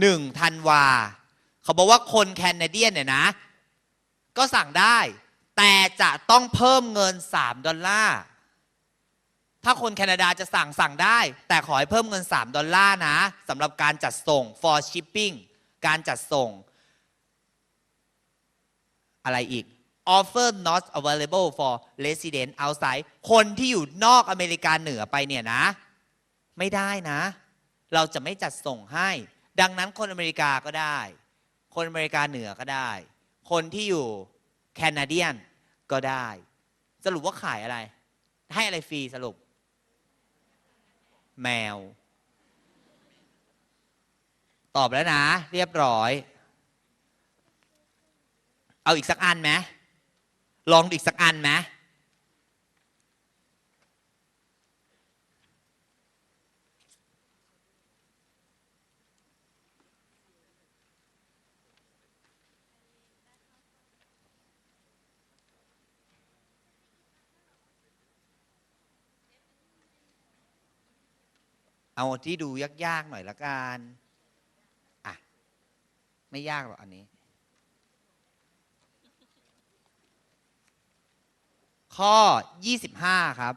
หนึ่งธันวา เขาบอกว่าคนแคนาเดียนเนี่ยนะ ก็สั่งได้ แต่จะต้องเพิ่มเงิน 3 ดอลลาร์ ถ้าคนแคนาดาจะสั่งสั่งได้ แต่ขอให้เพิ่มเงิน 3 ดอลลาร์นะสำหรับการจัดส่ง for shipping การจัดส่ง อะไรอีก offer not available for resident outside คนที่อยู่นอกอเมริกาเหนือไปเนี่ยนะ ไม่ได้นะ เราจะไม่จัดส่งให้ ดังนั้นคนอเมริกาก็ได้ คนอเมริกาเหนือก็ได้ คนที่อยู่แคนาเดียนก็ได้ สรุปว่าขายอะไร ให้อะไรฟรีสรุป แมว ตอบแล้วนะ เรียบร้อย เอาอีกสักอันไหมลองอีกสักอันไหม เอาที่ดูยากๆหน่อยละกันอะไม่ยากหรอกอันนี้ ข้อ 25 ครับ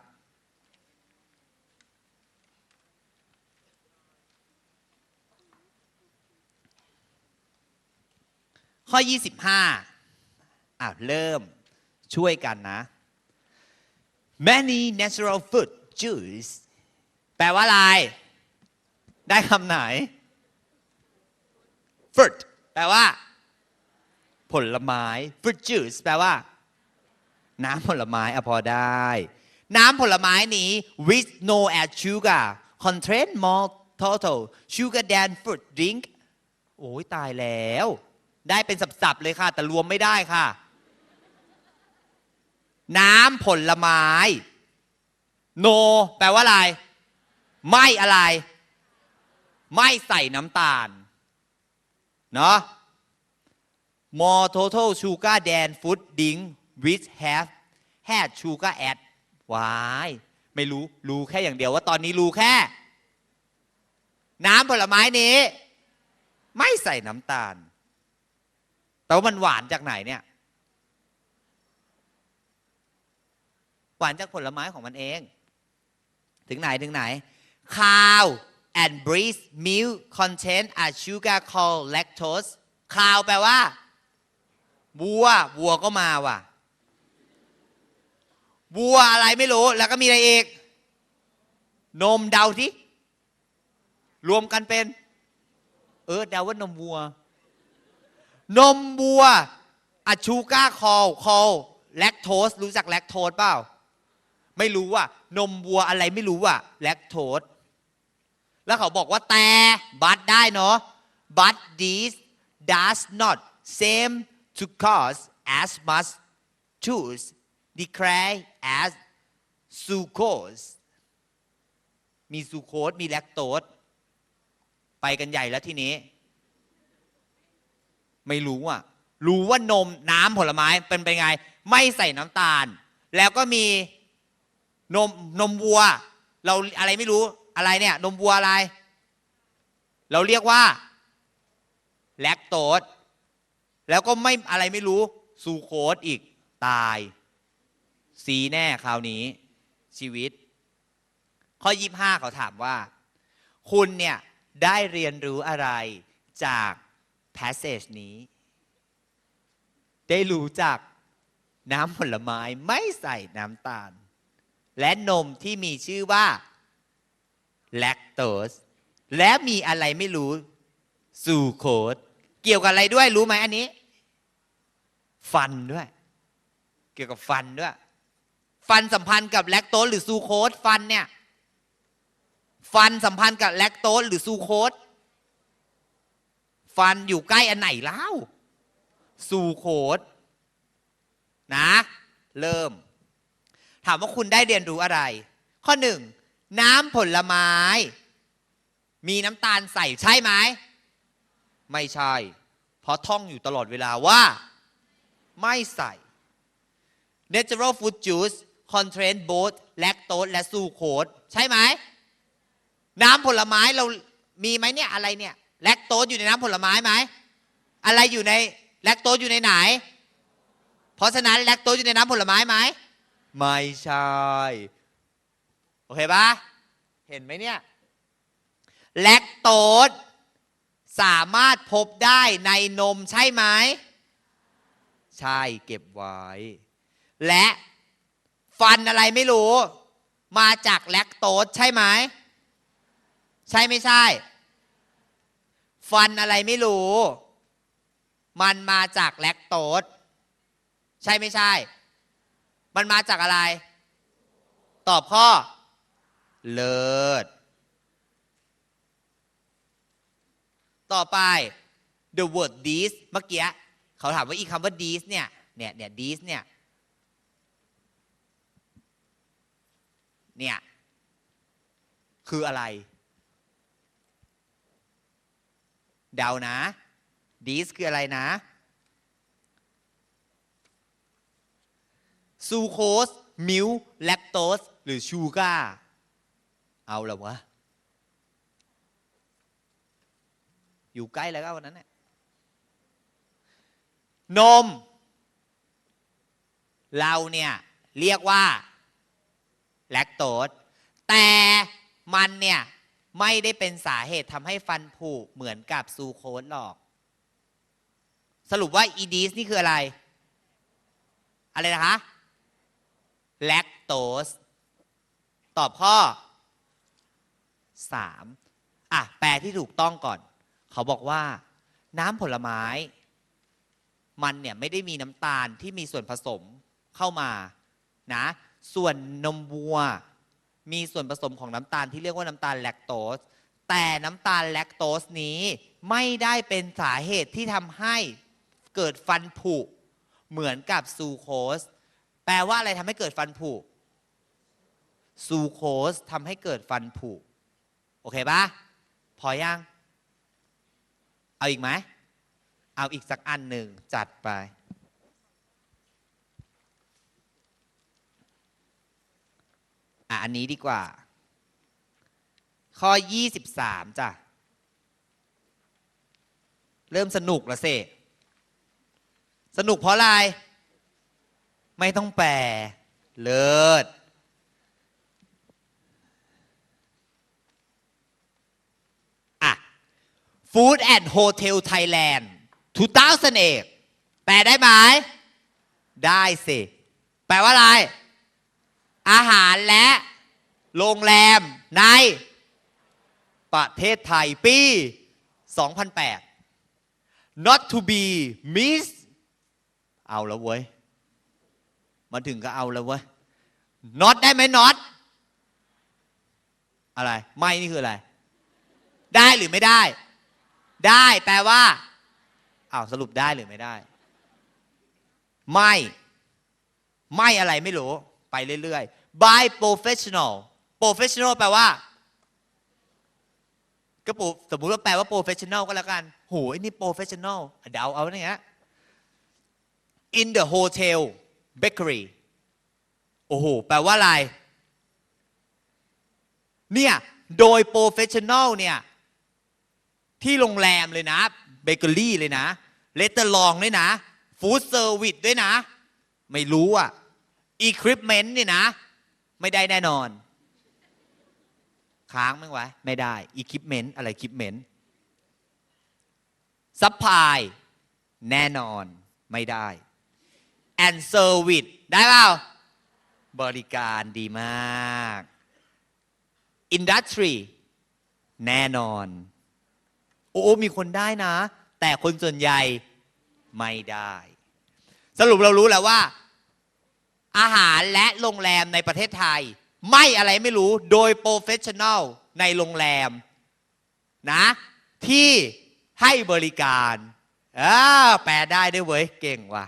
ข้อ 25อะเริ่มช่วยกันนะ many natural food juice แปลว่าอะไร ได้คำไหน fruit แปลว่า ผลไม้ fruit juice แปลว่า น้ำผลไม้อะพอได้ น้ำผลไม้นี้ with no add sugar contain more total sugar than fruit drink โอ้ยตายแล้ว ได้เป็นสับๆเลยค่ะ แต่รวมไม่ได้ค่ะ น้ำผลไม้ no แปลว่าอะไร ไม่อะไร ไม่ใส่น้ำตาล เนาะ more total sugar than food drink which have had sugar add วายไม่รู้ รู้แค่อย่างเดียวว่าตอนนี้รู้แค่ น้ำผลไม้นี้ ไม่ใส่น้ำตาล แต่ว่ามันหวานจากไหนเนี่ย หวานจากผลไม้ของมันเอง ถึงไหนถึงไหน cow and breast milk contain a sugar called lactose cow แปลว่าวัววัวก็มาว่ะวัวอะไรไม่รู้ แล้วก็มีอะไรอีก นมเดาที่รวมกันเป็น เออเดาว่านมวัว นมวัวอะชูก้าคอลคอลแลคโทสรู้จักแลคโทสเปล่า ไม่รู้ว่านมวัวอะไรไม่รู้อะแลคโทส แล้วเขาบอกว่าแต่บัตได้เนาะ but this does not seem to cause as much juice decay as sucrose มีซูโคสมีแลคโตสไปกันใหญ่แล้วทีนี้ ไม่รู้อะ รู้ว่านมน้ำผลไม้เป็นไปไง ไม่ใส่น้ำตาล แล้วก็มีนมนมวัว เราอะไรไม่รู้ อะไรเนี่ยนมวัวอะไร เราเรียกว่าแลคโตสแล้วก็ไม่อะไรไม่รู้ซูโคสอีกตาย สีแน่คราวนี้ ชีวิต ข้อ 25 เขาถามว่า คุณเนี่ยได้เรียนรู้อะไรจาก passage นี้ ได้รู้จักน้ำผลไม้ไม่ใส่น้ำตาล และนมที่มีชื่อว่า แลคโตสและมีอะไรไม่รู้ซูโคสเกี่ยวกับอะไรด้วยรู้ไหมอันนี้ ฟันด้วย เกี่ยวกับฟันด้วย ฟันสัมพันธ์กับแลคโตสหรือซูโคสฟันเนี่ยฟันสัมพันธ์กับแลคโตสหรือซูโคสฟันอยู่ใกล้อันไหนเล่าซูโคสนะ เริ่ม ถามว่าคุณได้เรียนรู้อะไร ข้อหนึ่ง น้ำผลไม้ มีน้ำตาลใส่ใช่ไหม ไม่ใช่ เพราะท่องอยู่ตลอดเวลาว่า ไม่ใส่ natural fruit juice contain both lactose และ sucrose ใช่ไหม น้ำผลไม้เรามีไหมเนี่ยอะไรเนี่ยแลคโตสอยู่ในน้ำผลไม้ไหม อะไรอยู่ในแลคโตสอยู่ในไหน เพราะฉะนั้นแลคโตสอยู่ในน้ำผลไม้ไหม ไม่ใช่ เคปะเห็นไหมเนี่ยแลคโตสสามารถพบได้ในนมใช่ไหม ใช่เก็บไว้ และฟันอะไรไม่รู้ มาจากแลคโตสใช่ไหม ใช่ไม่ใช่ ฟันอะไรไม่รู้ มันมาจากแลคโตสใช่ไม่ใช่ มันมาจากอะไร ตอบข้อ เลิศ ต่อไป the word this เมื่อกี้เขาถามว่าอีคำว่า this เนี่ย เนี่ย เนี่ย this เนี่ย เนี่ย คืออะไร เดานะ this คืออะไรนะซูโคสมิลแลคโตสหรือชูกา เอาละวะ อยู่ใกล้แล้วก็วันนั้นเนี่ยนม เราเนี่ย เรียกว่า แลคโตสแต่มันเนี่ย ไม่ได้เป็นสาเหตุทำให้ฟันผุเหมือนกับซูโคสหรอก สรุปว่าอีดีสนี่คืออะไร อะไรนะคะ แลคโตส ตอบข้อ 3อะแปลที่ถูกต้องก่อน เขาบอกว่า น้ำผลไม้ มันเนี่ยไม่ได้มีน้ำตาลที่มีส่วนผสมเข้ามานะส่วนนมวัว มีส่วนผสมของน้ำตาลที่เรียกว่าน้ำตาลแลคโตสแต่น้ำตาลแลคโตสนี้ไม่ได้เป็นสาเหตุที่ทำให้เกิดฟันผุเหมือนกับซูโคส แปลว่าอะไรทำให้เกิดฟันผุซูโคสทำให้เกิดฟันผุ โอเคปะพอยัง เอาอีกไหม เอาอีกสักอันหนึ่งจัดไป อะ อันนี้ดีกว่า ข้อ 23 จ้ะ เริ่มสนุกละเซสนุกเพราะอะไร ไม่ต้องแปลเลิศ อะ Food and Hotel Thailand 2008แปลได้ไหม ได้สิ แปลว่าอะไร อาหารและโรงแรมในประเทศไทยปี 2008 not to be missed เอาแล้วเว้ย มาถึงก็เอาแล้วเว้ย not ได้ไหม not อะไร ไม่นี่คืออะไร ได้หรือไม่ได้ ได้แปลว่าอ้าวสรุปได้หรือไม่ได้ ไม่ ไม่อะไรไม่รู้ ไปเรื่อยๆ by professional professional แปลว่าก็ปูสมมุติว่าแปลว่า professional ก็แล้วกันโหไอ้นี่ professional เดาเอาเงี้ย in the hotel bakery โอ้โห แปลว่าอะไร เนี่ย โดย professional เนี่ย ที่โรงแรมเลยนะเบเกอรี่เลยนะเลตเตอร์ลองด้วยนะฟู้ดเซอร์วิสด้วยนะ ไม่รู้อะอีควิปเมนต์เนี่ยนะ ไม่ได้แน่นอน ค้างไหวะไม่ได้อีควิปเมนต์อะไรควิปเมนต์ซัพพลายแน่นอนไม่ได้ and service ได้เปล่าบริการดีมาก industry แน่นอน โอ้มีคนได้นะ แต่คนส่วนใหญ่ไม่ได้ สรุปเรารู้แล้วว่า อาหารและโรงแรมในประเทศไทย ไม่อะไรไม่รู้โดยโปรเฟชชั่น a ลในโรงแรมนะ ที่ให้บริการอ่าแปลได้ด้วยเว้ย เก่งว่ะ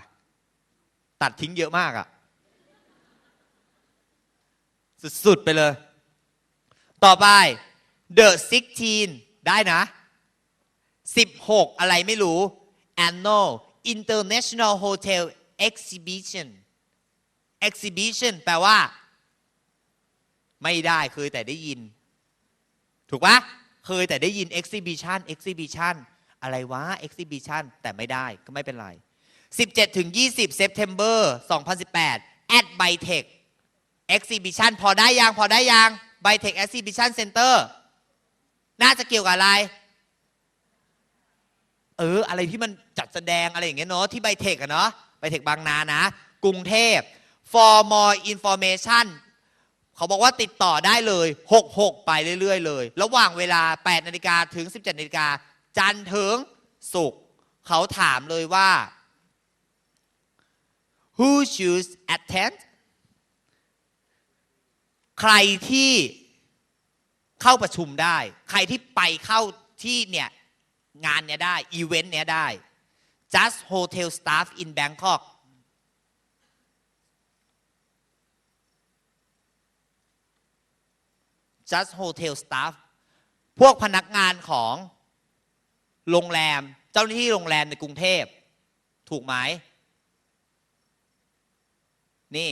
ตัดทิ้งเยอะมากอะสุด ๆ ไปเลย ต่อไป The 16 ได้นะ 16 อะไรไม่รู้ annual international hotel exhibition exhibition แปลว่า ไม่ได้เคยแต่ได้ยิน ถูกปะเคยแต่ได้ยิน exhibition exhibition อะไรวะ exhibition แต่ไม่ได้ก็ไม่เป็นไร 17ถึง20 September 2018 at Bytech exhibition พอได้ยัง พอได้ยัง Bytech exhibition center น่าจะเกี่ยวกับอะไร เออ อะไรที่มันจัดแสดงอะไรอย่างเงี้ยเนาะที่ไบเทคอะเนาะไบเทคบางนานะ กรุงเทพ for more information เขาบอกว่าติดต่อได้เลย 66 ไปเรื่อย ๆ เลย ระหว่างเวลา 8 นาฬิกาถึง 17 นาฬิกา จันทร์ถึงศุกร์เขาถามเลยว่า who choose attend ใครที่เข้าประชุมได้ ใครที่ไปเข้าที่เนี่ย งานเนี้ยได้ อีเวนต์เนี้ยได้ just hotel staff in Bangkok just hotel staff พวกพนักงานของโรงแรม เจ้าหน้าที่โรงแรมในกรุงเทพ ถูกไหม นี่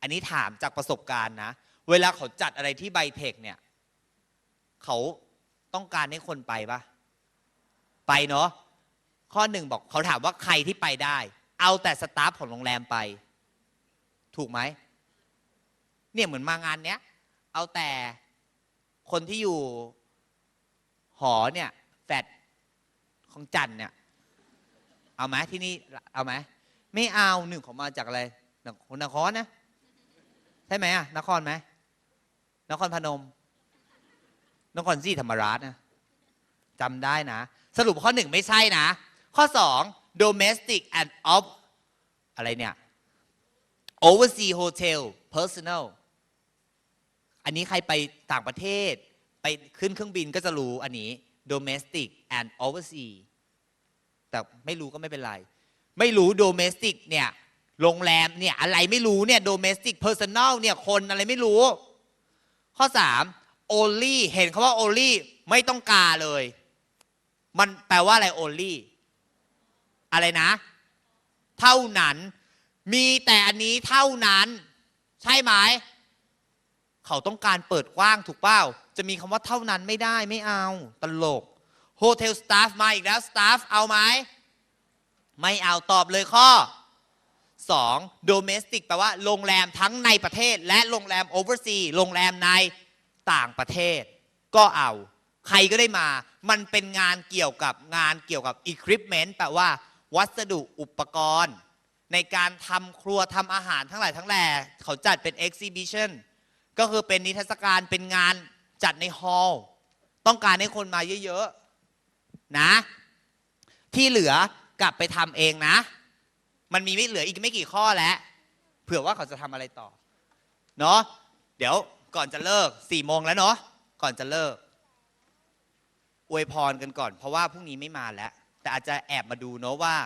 อันนี้ถามจากประสบการณ์นะ เวลาเขาจัดอะไรที่ไบเทคเนี่ย เขาต้องการให้คนไปปะ ไปเนาะข้อหนึ่งบอกเขาถามว่าใครที่ไปได้ เอาแต่สตาฟของโรงแรมไป ถูกไหมเนี่ยเหมือนมางานเนี้ย เอาแต่คนที่อยู่หอเนี่ยแฟดของจันเนี่ย เอาไหมที่นี่เอาไหมไม่เอาหนึ่งเขามาจากอะไรนครนครนะใช่ไหมอะนครไหมนครพนม นครศรีธรรมราชนะจำได้นะ สรุปข้อหนึ่งไม่ใช่นะ ข้อสอง domestic and of อะไรเนี่ย overseas hotel personal อันนี้ใครไปต่างประเทศ ไปขึ้นเครื่องบินก็จะรู้อันนี้ domestic and overseas แต่ไม่รู้ก็ไม่เป็นไร ไม่รู้ domestic เนี่ยโรงแรมเนี่ยอะไรไม่รู้เนี่ย domestic personal เนี่ยคนอะไรไม่รู้ ข้อสาม only เห็นคาว่า only ไม่ต้องกาเลย มันแปลว่าอะไร only อะไรนะ เท่านั้น มีแต่อันนี้เท่านั้น ใช่ไหมเขาต้องการเปิดกว้างถูกเปล่า จะมีคำว่าเท่านั้นไม่ได้ไม่เอา ตลก Hotel Staff มาอีกแล้ว Staff เอาไหม ไม่เอาตอบเลยข้อ 2. domestic แปลว่าโรงแรมทั้งในประเทศ และโรงแรม overseas โรงแรมในต่างประเทศ ก็เอา ใครก็ได้มา มันเป็นงานเกี่ยวกับงานเกี่ยวกับ equipment แปลว่า วัสดุอุปกรณ์ ในการทำครัวทำอาหารทั้งหลายทั้งแหล่เขาจัดเป็น exhibition ก็คือเป็นนิทรรศการเป็นงานจัดในฮอลล์ต้องการให้คนมาเยอะๆนะ ที่เหลือกลับไปทำเองนะ มันมีไม่เหลืออีกไม่กี่ข้อแล้วเผื่อว่าเขาจะทำอะไรต่อเนาะเดี๋ยวก่อนจะเลิกสี่โมงแล้วเนาะก่อนจะเลิก อวยพรกันก่อน เพราะว่าพรุ่งนี้ไม่มาแล้ว แต่อาจจะแอบมาดูเนาะว่า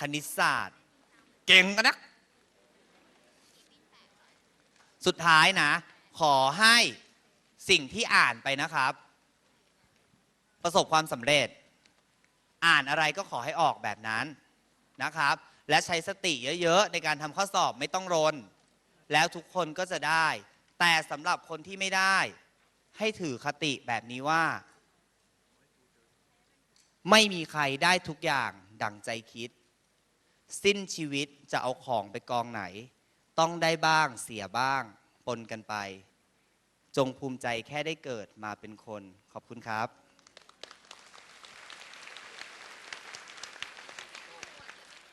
คณิตศาสตร์ เก่งกันนะสุดท้ายนะ ขอให้สิ่งที่อ่านไปนะครับ ประสบความสำเร็จ อ่านอะไรก็ขอให้ออกแบบนั้นนะครับ และใช้สติเยอะ ๆ ในการทำข้อสอบไม่ต้องรน แล้วทุกคนก็จะได้ แต่สำหรับคนที่ไม่ได้ ให้ถือคติแบบนี้ว่า ไม่มีใครได้ทุกอย่างดังใจคิด สิ้นชีวิตจะเอาของไปกองไหน ต้องได้บ้างเสียบ้างปนกันไป จงภูมิใจแค่ได้เกิดมาเป็นคน ขอบคุณครับ